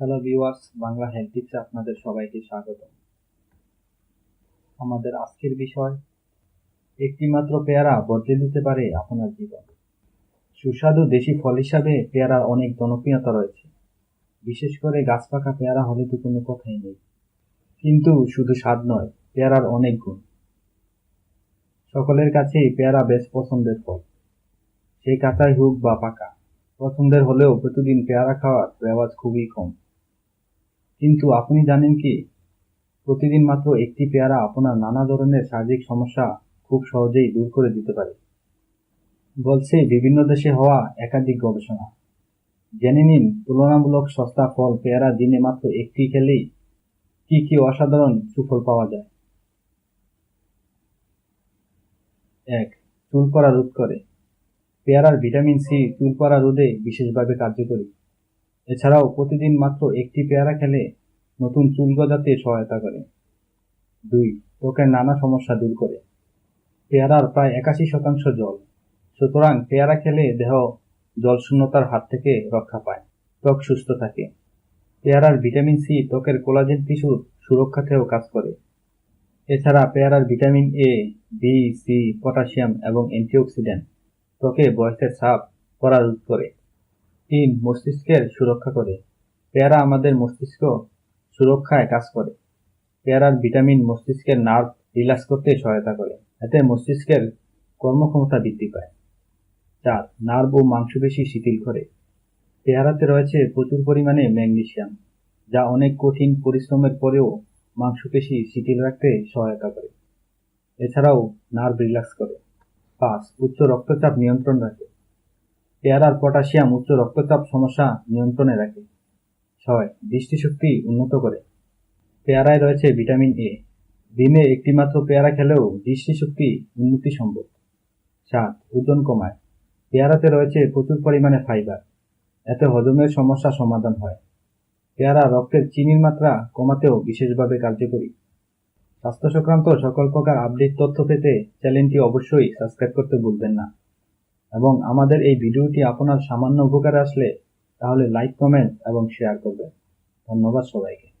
Hello viewers Bangla health টিপসে আপনাদের সবাইকে স্বাগত আমাদের আজকের বিষয় একটি মাত্র পেয়ারা বদলে দিতে পারে আপনার জীবন। সুস্বাদু দেশি ফল হিসাবে পেয়ারার অনেক জনপ্রিয়তা রয়েছে। বিশেষ করে গাছ পাকা পেয়ারা হলে তো কোনো কথাই নেই। কিন্তু শুধু স্বাদ নয়, পেয়ারার অনেক গুণ। সকলের কাছেই পেয়ারা বেশ পছন্দের ফল। সেই কাঁচাই হোক বা পাকা। পছন্দের হলেও প্রতিদিন পেয়ারা খাওয়ার রেওয়াজ খুবই কম। কিন্তু আপনি জানেন কি? প্রতিদিন মাত্র একটি পেয়ারা আপনার নানা ধরনের শারীরিক সমস্যা খুব সহজেই দূর করে দিতে পারে। বলছে বিভিন্ন দেশে হওয়া একাধিক গবেষণা। জেনে নিন, তুলনামূলক সস্তা ফল পেয়ারা দিনে মাত্র একটি খেলেই কি কি অসাধারণ সুফল পাওয়া যায়? এক, চুল পড়া রোধ করে। পেয়ারার ভিটামিন সি চুল পড়া রোধে বিশেষভাবে কার্যকরী। এছাড়াও প্রতিদিন মাত্র একটি পেয়ারা খেলে নতুন চুল গজাতে সহায়তা করে। দুই, ত্বকের নানা সমস্যা দূর করে। পেয়ারার প্রায় একাশি শতাংশ জল। সুতরাং পেয়ারা খেলে দেহ জলশূন্যতার হাত থেকে রক্ষা পায়। ত্বক সুস্থ থাকে। পেয়ারার ভিটামিন সি ত্বকের কোলাজেন টিস্যুর সুরক্ষাতেও কাজ করে। এছাড়া পেয়ারার vitamin A, B, C, potassium এবং অ্যান্টিঅক্সিডেন্ট ত্বকে বয়সের ছাপ করা রোধ করে। তিন, মস্তিষ্কের সুরক্ষা করে। পেয়ারা আমাদের মস্তিষ্ক সুরক্ষায় কাজ করে। পেয়ারার ভিটামিন মস্তিষ্কের নার্ভ রিল্যাক্স করতে সহায়তা করে। এতে মস্তিষ্কের কর্মক্ষমতা বৃদ্ধি পায়। চার, নার্ভ ও মাংসপেশি শিথিল করে। পেয়ারাতে রয়েছে প্রচুর পরিমাণে ম্যাগনেসিয়াম, যা অনেক কঠিন পরিশ্রমের পরেও মাংসপেশি শিথিল রাখতে সহায়তা করে। এছাড়াও নার্ভ রিল্যাক্স করে। পাঁচ, উচ্চ রক্তচাপ নিয়ন্ত্রণ রাখে। পেয়ারার পটাশিয়াম উচ্চ রক্তচাপ সমস্যা নিয়ন্ত্রণে রাখে। ছয়, দৃষ্টিশক্তি উন্নত করে। পেয়ারায় রয়েছে ভিটামিন এ। দিনে একটি মাত্র পেয়ারা খেলেও দৃষ্টিশক্তি উন্নতি সম্ভব। সাত, ওজন কমায়। পেয়ারাতে রয়েছে প্রচুর পরিমাণে ফাইবার। এতে হজমের সমস্যা সমাধান হয়। পেয়ারা রক্তের চিনির মাত্রা কমাতেও বিশেষভাবে কার্যকরী। স্বাস্থ্য সংক্রান্ত সকল প্রকার আপডেট তথ্য পেতে চ্যানেলটি অবশ্যই সাবস্ক্রাইব করতে ভুলবেন না। এবং আমাদের এই ভিডিওটি আপনার সামান্য উপকারে আসলে তাহলে লাইক কমেন্ট এবং শেয়ার করবেন। ধন্যবাদ সবাইকে।